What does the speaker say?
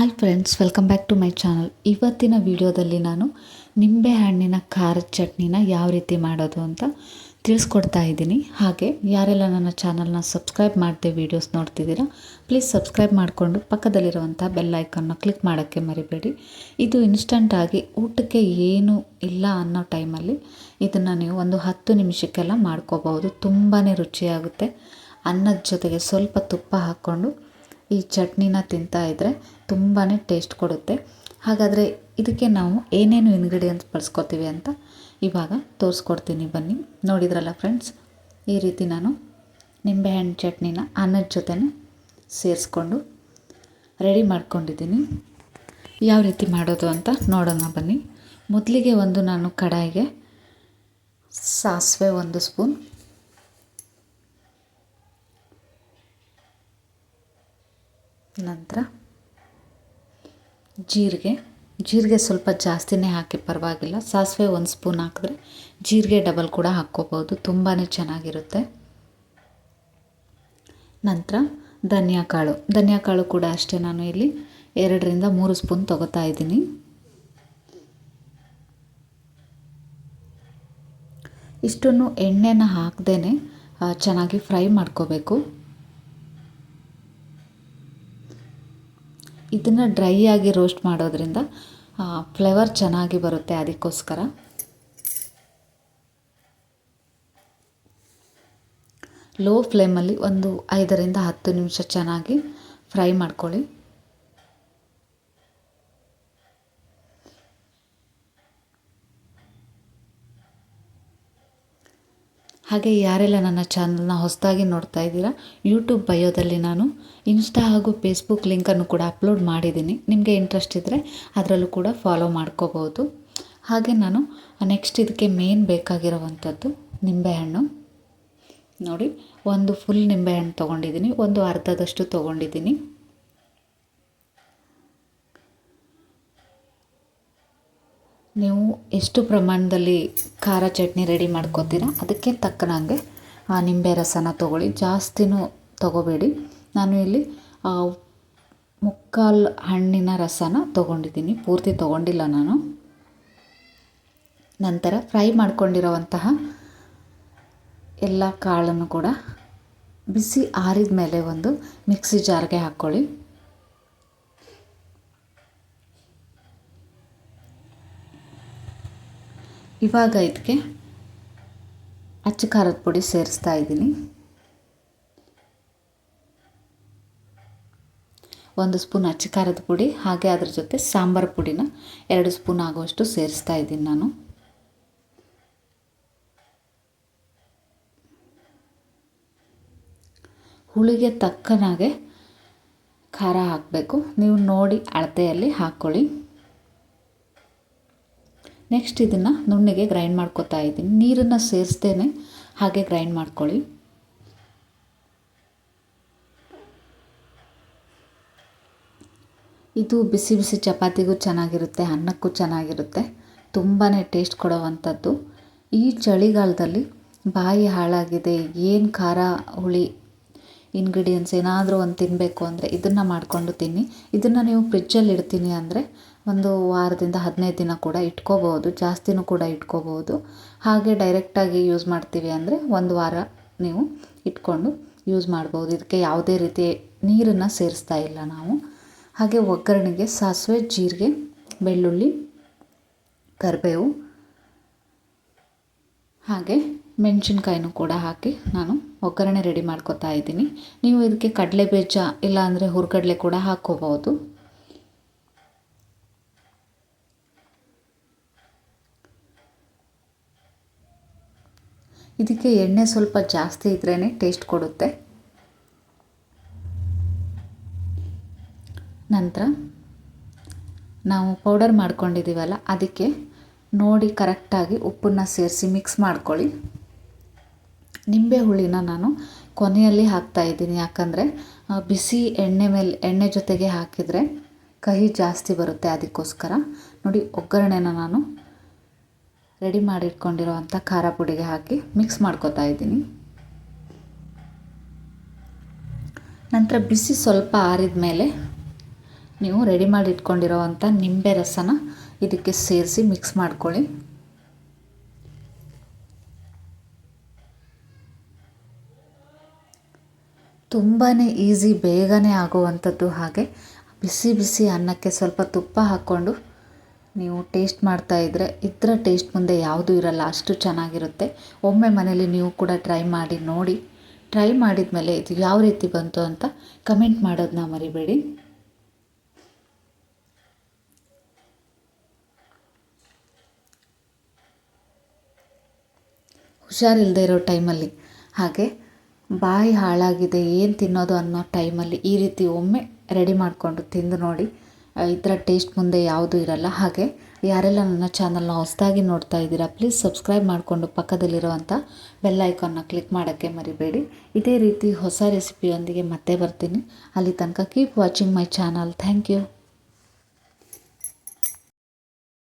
Hi friends welcome back to my channel ಇವತ್ತಿನ ವಿಡಿಯೋದಲ್ಲಿ ನಾನು ನಿಂಬೆ ಹಣ್ಣಿನ ಖಾರದ ಚಟ್ನಿನ ಯಾವ ರೀತಿ ಮಾಡೋದು ಅಂತ ತಿಳಿಸ್ಕೊಡ್ತಾ ಇದ್ದೀನಿ. ಹಾಗೆ ಯಾರೆಲ್ಲ ನನ್ನ ಚಾನಲ್ನ ಸಬ್ಸ್ಕ್ರೈಬ್ ಮಾಡದೆ ವೀಡಿಯೋಸ್ ನೋಡ್ತಿದ್ದೀರಾ ಪ್ಲೀಸ್ ಸಬ್ಸ್ಕ್ರೈಬ್ ಮಾಡಿಕೊಂಡು ಪಕ್ಕದಲ್ಲಿರುವಂಥ ಬೆಲ್ ಕ್ಲಿಕ್ ಮಾಡೋಕ್ಕೆ ಮರಿಬೇಡಿ. ಇದು ಇನ್ಸ್ಟಂಟಾಗಿ ಊಟಕ್ಕೆ ಏನು ಇಲ್ಲ ಅನ್ನೋ ಟೈಮಲ್ಲಿ ಇದನ್ನು ನೀವು ಒಂದು ಹತ್ತು ನಿಮಿಷಕ್ಕೆಲ್ಲ ಮಾಡ್ಕೋಬಹುದು. ತುಂಬಾ ರುಚಿಯಾಗುತ್ತೆ. ಅನ್ನದ ಜೊತೆಗೆ ಸ್ವಲ್ಪ ತುಪ್ಪ ಹಾಕ್ಕೊಂಡು ಈ ಚಟ್ನಿನ ತಿಂತಾ ಇದ್ದರೆ ತುಂಬಾ ಟೇಸ್ಟ್ ಕೊಡುತ್ತೆ. ಹಾಗಾದರೆ ಇದಕ್ಕೆ ನಾವು ಏನೇನು ಇಂಗ್ರೀಡಿಯೆಂಟ್ಸ್ ಬಳಸ್ಕೊತೀವಿ ಅಂತ ಇವಾಗ ತೋರಿಸ್ಕೊಡ್ತೀನಿ ಬನ್ನಿ. ನೋಡಿದ್ರಲ್ಲ ಫ್ರೆಂಡ್ಸ್ ಈ ರೀತಿ ನಾನು ನಿಂಬೆಹಣ್ಣು ಚಟ್ನಿನ ಅನ್ನದ ಜೊತೆ ಸೇರಿಸ್ಕೊಂಡು ರೆಡಿ ಮಾಡ್ಕೊಂಡಿದ್ದೀನಿ. ಯಾವ ರೀತಿ ಮಾಡೋದು ಅಂತ ನೋಡೋಣ ಬನ್ನಿ. ಮೊದಲಿಗೆ ಒಂದು ನಾನು ಕಡಾಯಿಗೆ ಸಾಸಿವೆ ಒಂದು ಸ್ಪೂನ್, ನಂತರ ಜೀರಿಗೆ. ಜೀರಿಗೆ ಸ್ವಲ್ಪ ಜಾಸ್ತಿನೇ ಹಾಕಿ ಪರವಾಗಿಲ್ಲ. ಸಾಸಿವೆ ಒಂದು ಸ್ಪೂನ್ ಹಾಕಿದ್ರೆ ಜೀರಿಗೆ ಡಬಲ್ ಕೂಡ ಹಾಕ್ಕೋಬೋದು. ತುಂಬಾ ಚೆನ್ನಾಗಿರುತ್ತೆ. ನಂತರ ಧನಿಯಾ ಕಾಳು. ಧನಿಯಾ ಕಾಳು ಕೂಡ ಅಷ್ಟೇ ನಾನು ಇಲ್ಲಿ ಎರಡರಿಂದ ಮೂರು ಸ್ಪೂನ್ ತೊಗೋತಾ ಇದ್ದೀನಿ. ಇಷ್ಟನ್ನು ಎಣ್ಣೆನ ಹಾಕ್ದೇ ಚೆನ್ನಾಗಿ ಫ್ರೈ ಮಾಡ್ಕೋಬೇಕು. ಇದನ್ನು ಡ್ರೈ ಆಗಿ ರೋಸ್ಟ್ ಮಾಡೋದ್ರಿಂದ ಫ್ಲೇವರ್ ಚೆನ್ನಾಗಿ ಬರುತ್ತೆ ಅದಕ್ಕೋಸ್ಕರ. ಲೋ ಫ್ಲೇಮಲ್ಲಿ ಒಂದು ಐದರಿಂದ ಹತ್ತು ನಿಮಿಷ ಚೆನ್ನಾಗಿ ಫ್ರೈ ಮಾಡ್ಕೊಳ್ಳಿ. ಹಾಗೆ ಯಾರೆಲ್ಲ ನನ್ನ ಚಾನಲ್ನ ಹೊಸದಾಗಿ ನೋಡ್ತಾ ಇದ್ದೀರಾ ಯೂಟ್ಯೂಬ್ ಬಯೋದಲ್ಲಿ ನಾನು ಇನ್ಸ್ಟಾ ಹಾಗೂ ಫೇಸ್ಬುಕ್ ಲಿಂಕನ್ನು ಕೂಡ ಅಪ್ಲೋಡ್ ಮಾಡಿದ್ದೀನಿ. ನಿಮಗೆ ಇಂಟ್ರೆಸ್ಟ್ ಇದ್ದರೆ ಅದರಲ್ಲೂ ಕೂಡ ಫಾಲೋ ಮಾಡ್ಕೋಬೋದು ಹಾಗೆ ನಾನು ನೆಕ್ಸ್ಟ್ ಇದಕ್ಕೆ ಮೇನ್ ಬೇಕಾಗಿರುವಂಥದ್ದು ನಿಂಬೆಹಣ್ಣು. ನೋಡಿ, ಒಂದು ಫುಲ್ ನಿಂಬೆಹಣ್ಣು ತೊಗೊಂಡಿದ್ದೀನಿ, ಒಂದು ಅರ್ಧದಷ್ಟು ತೊಗೊಂಡಿದ್ದೀನಿ. ನೀವು ಎಷ್ಟು ಪ್ರಮಾಣದಲ್ಲಿ ಖಾರ ಚಟ್ನಿ ರೆಡಿ ಮಾಡ್ಕೋತೀರ? ಅದಕ್ಕೆ ತಕ್ಕನಾಗೆ, ಆ, ನಿಂಬೆ ರಸನ ತೊಗೊಳ್ಳಿ. ಜಾಸ್ತಿನೂ ತೊಗೋಬೇಡಿ. ನಾನು ಇಲ್ಲಿ ಮುಕ್ಕಾಲು ಹಣ್ಣಿನ ರಸನ ತೊಗೊಂಡಿದ್ದೀನಿ. ಪೂರ್ತಿ ತೊಗೊಂಡಿಲ್ಲ ನಾನು. ನಂತರ ಫ್ರೈ ಮಾಡ್ಕೊಂಡಿರೋವಂತಹ ಎಲ್ಲ ಕಾಳನ್ನು ಕೂಡ ಬಿಸಿ ಆರಿದ ಮೇಲೆ ಒಂದು ಮಿಕ್ಸಿ ಜಾರ್ಗೆ ಹಾಕ್ಕೊಳ್ಳಿ. ಇವಾಗ ಇದಕ್ಕೆ ಅಚ್ಚ ಖಾರದ ಪುಡಿ ಸೇರಿಸ್ತಾ ಇದ್ದೀನಿ. ಒಂದು ಸ್ಪೂನ್ ಅಚ್ಚ ಖಾರದ ಪುಡಿ, ಹಾಗೆ ಅದ್ರ ಜೊತೆ ಸಾಂಬಾರು ಪುಡಿನ ಎರಡು ಸ್ಪೂನ್ ಆಗುವಷ್ಟು ಸೇರಿಸ್ತಾ ಇದ್ದೀನಿ ನಾನು. ಹುಳಿಗೆ ತಕ್ಕನಾಗೆ ಖಾರ ಹಾಕಬೇಕು. ನೀವು ನೋಡಿ ಅಳತೆಯಲ್ಲಿ ಹಾಕ್ಕೊಳ್ಳಿ. ನೆಕ್ಸ್ಟ್ ಇದನ್ನು ನುಣ್ಣಗೆ ಗ್ರೈಂಡ್ ಮಾಡ್ಕೊತಾ ಇದ್ದೀನಿ. ನೀರನ್ನು ಸೇರಿಸ್ದೇನೆ ಹಾಗೆ ಗ್ರೈಂಡ್ ಮಾಡ್ಕೊಳ್ಳಿ. ಇದು ಬಿಸಿ ಬಿಸಿ ಚಪಾತಿಗೂ ಚೆನ್ನಾಗಿರುತ್ತೆ, ಅನ್ನಕ್ಕೂ ಚೆನ್ನಾಗಿರುತ್ತೆ. ತುಂಬಾ ಟೇಸ್ಟ್ ಕೊಡೋವಂಥದ್ದು. ಈ ಚಳಿಗಾಲದಲ್ಲಿ ಬಾಯಿ ಹಾಳಾಗಿದೆ, ಏನು ಖಾರ ಹುಳಿ ಇಂಗ್ರೀಡಿಯೆಂಟ್ಸ್ ಏನಾದರೂ ಒಂದು ತಿನ್ನಬೇಕು ಅಂದರೆ ಇದನ್ನು ಮಾಡಿಕೊಂಡು ತಿನ್ನಿ. ಇದನ್ನು ನೀವು ಫ್ರಿಜ್ಜಲ್ಲಿ ಇಡ್ತೀನಿ ಅಂದರೆ ಒಂದು ವಾರದಿಂದ ಹದಿನೈದು ದಿನ ಕೂಡ ಇಟ್ಕೋಬೋದು ಜಾಸ್ತಿನೂ ಕೂಡ ಇಟ್ಕೋಬೋದು ಹಾಗೆ ಡೈರೆಕ್ಟಾಗಿ ಯೂಸ್ ಮಾಡ್ತೀವಿ ಅಂದರೆ ಒಂದು ವಾರ ನೀವು ಇಟ್ಕೊಂಡು ಯೂಸ್ ಮಾಡ್ಬೋದು. ಇದಕ್ಕೆ ಯಾವುದೇ ರೀತಿ ನೀರನ್ನು ಸೇರಿಸ್ತಾ ಇಲ್ಲ ನಾವು. ಹಾಗೆ ಒಗ್ಗರಣೆಗೆ ಸಾಸಿವೆ, ಜೀರಿಗೆ, ಬೆಳ್ಳುಳ್ಳಿ, ಕರಿಬೇವು, ಹಾಗೆ ಮೆಣಸಿನ್ಕಾಯಿನೂ ಕೂಡ ಹಾಕಿ ನಾನು ಒಗ್ಗರಣೆ ರೆಡಿ ಮಾಡ್ಕೊತಾ ಇದ್ದೀನಿ. ನೀವು ಇದಕ್ಕೆ ಕಡಲೆ ಬೀಜ ಇಲ್ಲ ಅಂದರೆ ಹುರ್ಗಡಲೆ ಕೂಡ ಹಾಕ್ಕೋಬೋದು ಇದಕ್ಕೆ ಎಣ್ಣೆ ಸ್ವಲ್ಪ ಜಾಸ್ತಿ ಇದ್ರೇ ಟೇಸ್ಟ್ ಕೊಡುತ್ತೆ. ನಂತರ ನಾವು ಪೌಡರ್ ಮಾಡ್ಕೊಂಡಿದ್ದೀವಲ್ಲ, ಅದಕ್ಕೆ ನೋಡಿ ಕರೆಕ್ಟಾಗಿ ಉಪ್ಪನ್ನು ಸೇರಿಸಿ ಮಿಕ್ಸ್ ಮಾಡ್ಕೊಳ್ಳಿ. ನಿಂಬೆ ಹುಳಿನ ನಾನು ಕೊನೆಯಲ್ಲಿ ಹಾಕ್ತಾ ಇದ್ದೀನಿ, ಯಾಕಂದರೆ ಬಿಸಿ ಎಣ್ಣೆ ಮೇಲೆ, ಎಣ್ಣೆ ಜೊತೆಗೆ ಹಾಕಿದರೆ ಕಹಿ ಜಾಸ್ತಿ ಬರುತ್ತೆ ಅದಕ್ಕೋಸ್ಕರ. ನೋಡಿ, ಒಗ್ಗರಣೆನ ನಾನು ರೆಡಿ ಮಾಡಿಟ್ಕೊಂಡಿರೋವಂಥ ಖಾರ ಪುಡಿಗೆ ಹಾಕಿ ಮಿಕ್ಸ್ ಮಾಡ್ಕೊತಾ ಇದ್ದೀನಿ. ನಂತರ ಬಿಸಿ ಸ್ವಲ್ಪ ಆರಿದ ಮೇಲೆ ನೀವು ರೆಡಿ ಮಾಡಿ ಇಟ್ಕೊಂಡಿರೋವಂಥ ನಿಂಬೆ ರಸನ ಇದಕ್ಕೆ ಸೇರಿಸಿ ಮಿಕ್ಸ್ ಮಾಡ್ಕೊಳ್ಳಿ. ತುಂಬಾ ಈಸಿ, ಬೇಗನೆ ಆಗುವಂಥದ್ದು ಹಾಗೆ ಬಿಸಿ ಬಿಸಿ ಅನ್ನಕ್ಕೆ ಸ್ವಲ್ಪ ತುಪ್ಪ ಹಾಕ್ಕೊಂಡು ನೀವು ಟೇಸ್ಟ್ ಮಾಡ್ತಾ ಇದ್ದರೆ ಇದರ ಟೇಸ್ಟ್ ಮುಂದೆ ಯಾವುದೂ ಇರಲ್ಲ, ಅಷ್ಟು ಚೆನ್ನಾಗಿರುತ್ತೆ. ಒಮ್ಮೆ ಮನೇಲಿ ನೀವು ಕೂಡ ಟ್ರೈ ಮಾಡಿ ನೋಡಿ. ಟ್ರೈ ಮಾಡಿದ ಮೇಲೆ ಇದು ಯಾವ ರೀತಿ ಬಂತು ಅಂತ ಕಮೆಂಟ್ ಮಾಡೋದನ್ನ ಮರಿಬೇಡಿ. ಹುಷಾರಿಲ್ಲದೆ ಇರೋ ಟೈಮಲ್ಲಿ. ಹಾಗೆ ಬಾಯಿ ಹಾಳಾಗಿದೆ, ಏನು ತಿನ್ನೋದು ಅನ್ನೋ ಟೈಮಲ್ಲಿ ಈ ರೀತಿ ಒಮ್ಮೆ ರೆಡಿ ಮಾಡಿಕೊಂಡು ತಿಂದು ನೋಡಿ. ಇದರ ಟೇಸ್ಟ್ ಮುಂದೆ ಯಾವುದೂ ಇರಲ್ಲ. ಹಾಗೆ, ಯಾರೆಲ್ಲ ನನ್ನ ಚಾನಲ್ನ ಹೊಸದಾಗಿ ನೋಡ್ತಾ ಇದ್ದೀರಾ ಪ್ಲೀಸ್ ಸಬ್ಸ್ಕ್ರೈಬ್ ಮಾಡಿಕೊಂಡು ಪಕ್ಕದಲ್ಲಿರುವಂಥ ಬೆಲ್ ಐಕಾನ್ನ ಕ್ಲಿಕ್ ಮಾಡೋಕ್ಕೆ ಮರಿಬೇಡಿ. ಇದೇ ರೀತಿ ಹೊಸ ರೆಸಿಪಿಯೊಂದಿಗೆ ಮತ್ತೆ ಬರ್ತೀನಿ. ಅಲ್ಲಿ ತನಕ keep watching my channel thank you